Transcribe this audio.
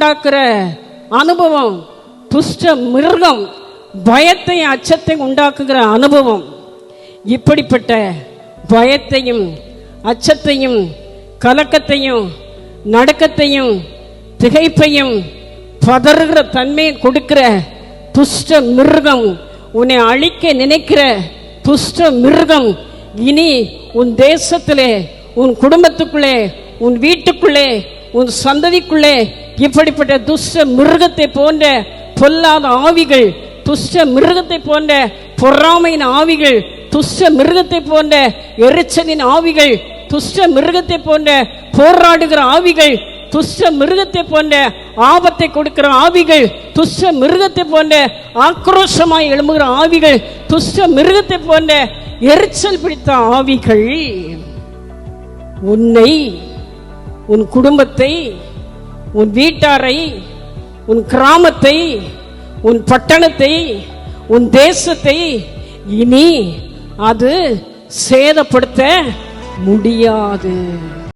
உண்டாக்குற அனுபவம் துஷ்ட மிருகம் பயத்தை அச்சத்தை உண்டாக்குகிற அனுபவம். இப்படிப்பட்ட பயத்தையும் அச்சத்தையும் கலக்கத்தையும் நடுக்கத்தையும் திகைப்பையும் பதறுகிற தன்மையை கொடுக்கிற துஷ்ட மிருகம் உன்னை அழிக்க நினைக்கிற துஷ்ட மிருகம் இனி உன் தேசத்திலே உன் குடும்பத்துக்குள்ளே உன் வீட்டுக்குள்ளே உன் சந்ததிக்குள்ளே இப்படிப்பட்ட துஷ்ட மிருகத்தை போன்ற பொல்லாத ஆவிகள் துஷ்ட மிருகத்தை போன்ற பொறாமையின் ஆவிகள் துஷ்ட மிருகத்தை போன்ற எரிச்சலின் ஆவிகள் துஷ்ட மிருகத்தை போன்ற போராடுகிற ஆவிகள் துஷ்ட மிருகத்தை போன்ற ஆபத்தை கொடுக்கிற ஆவிகள் துஷ்ட மிருகத்தை போன்ற ஆக்ரோஷமாய் எழும்புகிற ஆவிகள் துஷ்ட மிருகத்தை போன்ற எரிச்சல் பிடித்த ஆவிகள் உன்னை உன் குடும்பத்தை உன் வீட்டாரை உன் கிராமத்தை உன் பட்டணத்தை உன் தேசத்தை இனி அது சேதப்படுத்த முடியாது.